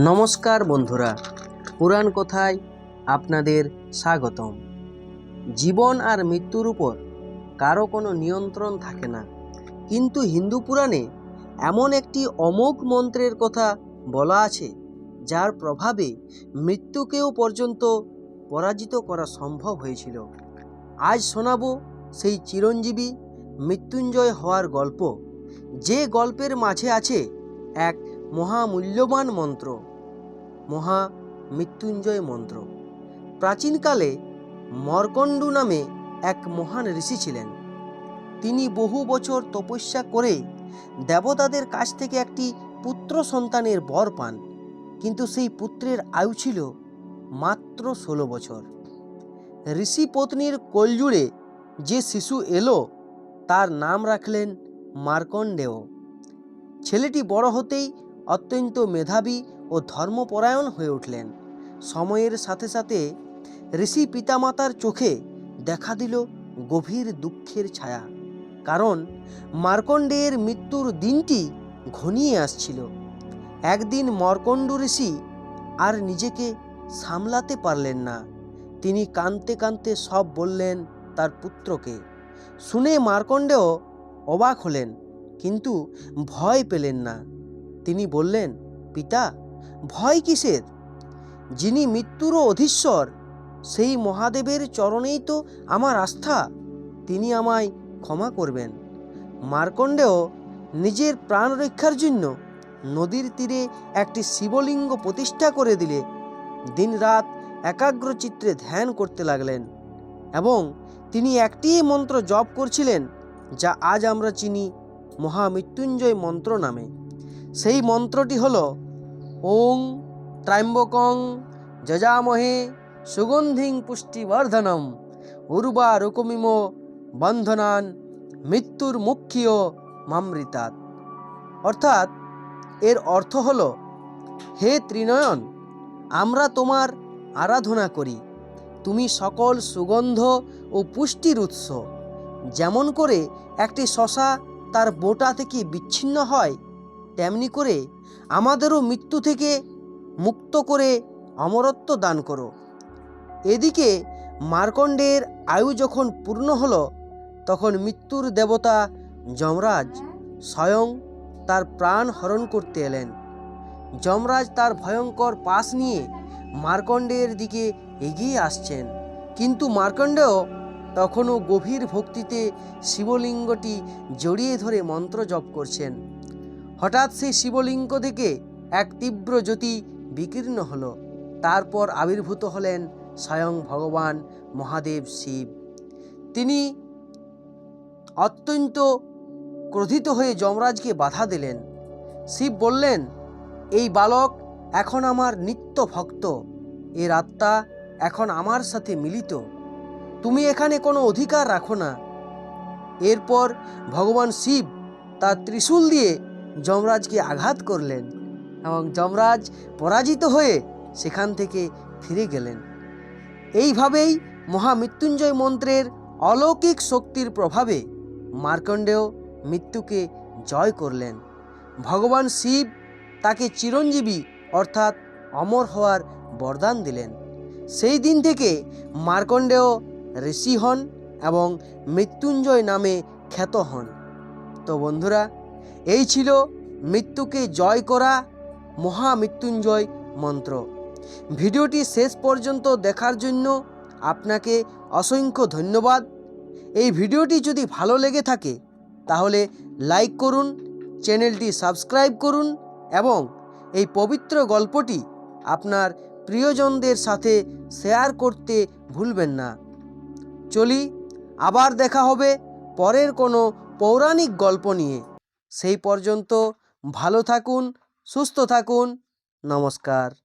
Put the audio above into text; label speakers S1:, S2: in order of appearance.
S1: নমস্কার বন্ধুরা, পুরাণ কথায় আপনাদের স্বাগতম। জীবন আর মৃত্যুর উপর কারও কোনো নিয়ন্ত্রণ থাকে না। কিন্তু হিন্দু পুরাণে এমন একটি অমোঘ মন্ত্রের কথা বলা আছে, যার প্রভাবে মৃত্যুকেও পর্যন্ত পরাজিত করা সম্ভব হয়েছিল। আজ শোনাবো সেই চিরঞ্জীবী মৃত্যুঞ্জয় হওয়ার গল্প। যে গল্পের মাঝে আছে এক মহামূল্যবান মন্ত্র। মহা মৃত্যুঞ্জয় মন্ত্র। প্রাচীনকালে মর্কণ্ডু নামে এক মহান ঋষি ছিলেন। তিনি বহু বছর তপস্যা করে দেবতাদের কাছ থেকে একটি পুত্র সন্তানের বর পান, কিন্তু সেই পুত্রের আয়ু ছিল মাত্র ষোলো বছর। ঋষি পত্নীর কোলজুড়ে যে শিশু এলো, তার নাম রাখলেন মার্কণ্ডেয়। ছেলেটি বড় হতেই অত্যন্ত মেধাবী ধর্মপরায়ণ হয়ে উঠলেন। সময়ের সাথে সাথে ঋষি পিতামাতার চোখে দেখা দিল গভীর দুঃখের ছায়া। কারণ মার্কণ্ডেয়ের মৃত্যুর দিনটি ঘনিয়ে আসছিল। একদিন মর্কণ্ড ঋষি আর নিজেকে সামলাতে পারলেন না। তিনি কাঁদতে কাঁদতে সব বললেন তার পুত্রকে। শুনে মার্কণ্ডেয় অবাক হলেন, কিন্তু ভয় পেলেন না। তিনি বললেন, পিতা ভয় কিসের? যিনি মৃত্যুরও অধীশ্বর, সেই মহাদেবের চরণেই তো আমার আস্থা। তিনি আমায় ক্ষমা করবেন। মার্কণ্ডেয় নিজের প্রাণ রক্ষার জন্য নদীর তীরে একটি শিবলিঙ্গ প্রতিষ্ঠা করে দিলে দিনরাত একাগ্রচিত্রে ধ্যান করতে লাগলেন এবং তিনি একটিই মন্ত্র জপ করছিলেন, যা আজ আমরা চিনি মহামৃত্যুঞ্জয় মন্ত্র নামে। সেই মন্ত্রটি হল ওং ত্র্যম্বকং যজামহে সুগন্ধিং পুষ্টিবর্ধনম উর্বা রুকুমিম বন্ধনান মৃত্যুর মুখ্যীয় মামৃতাত অর্থাৎ এর অর্থ হল, হে ত্রিনয়ন, আমরা তোমার আরাধনা করি। তুমি সকল সুগন্ধ ও পুষ্টির উৎস। যেমন করে একটি শশা তার বোটা থেকে বিচ্ছিন্ন হয়, তেমনি করে আমাদেরও মৃত্যু থেকে মুক্ত করে অমরত্ব দান করো। এদিকে মার্কণ্ডের আয়ু যখন পূর্ণ হল, তখন মৃত্যুর দেবতা যমরাজ স্বয়ং তার প্রাণ হরণ করতে এলেন। যমরাজ তার ভয়ঙ্কর পাশ নিয়ে মার্কণ্ডের দিকে এগিয়ে আসছেন। কিন্তু মার্কণ্ডেয় তখনও গভীর ভক্তিতে শিবলিঙ্গটি জড়িয়ে ধরে মন্ত্র জপ করছেন। হঠাৎ সেই শিবলিঙ্গ থেকে এক তীব্র জ্যোতি বিকীর্ণ হলো। তারপর আবির্ভূত হলেন স্বয়ং ভগবান মহাদেব শিব। তিনি অত্যন্ত ক্রোধিত হয়ে যমরাজকে বাধা দিলেন। শিব বললেন, এই বালক এখন আমার নিত্য ভক্ত। এর আত্মা এখন আমার সাথে মিলিত। তুমি এখানে কোনো অধিকার রাখো না। এরপর ভগবান শিব তার ত্রিশূল দিয়ে যমরাজকে আঘাত করলেন এবং যমরাজ পরাজিত হয়ে সেখান থেকে ফিরে গেলেন। এইভাবেই মহামৃত্যুঞ্জয় মন্ত্রের অলৌকিক শক্তির প্রভাবে মার্কণ্ডেয় মৃত্যুকে জয় করলেন। ভগবান শিব তাকে চিরঞ্জীবী অর্থাৎ অমর হওয়ার বরদান দিলেন। সেই দিন থেকে মার্কণ্ডেয় ঋষি হন এবং মৃত্যুঞ্জয় নামে খ্যাত হন। তো বন্ধুরা এই ছিল মৃত্যুকে জয় করা মহামৃত্যুঞ্জয় মন্ত্র। ভিডিওটি শেষ পর্যন্ত দেখার জন্য আপনাকে অসংখ্য ধন্যবাদ। এই ভিডিওটি যদি ভালো লেগে থাকে, তাহলে লাইক করুন, চ্যানেলটি সাবস্ক্রাইব করুন এবং এই পবিত্র গল্পটি আপনার প্রিয়জনদের সাথে শেয়ার করতে ভুলবেন না। চলি, আবার দেখা হবে পরের কোনো পৌরাণিক গল্প নিয়ে। সেই পর্যন্ত ভালো থাকুন সুস্থ থাকুন। নমস্কার।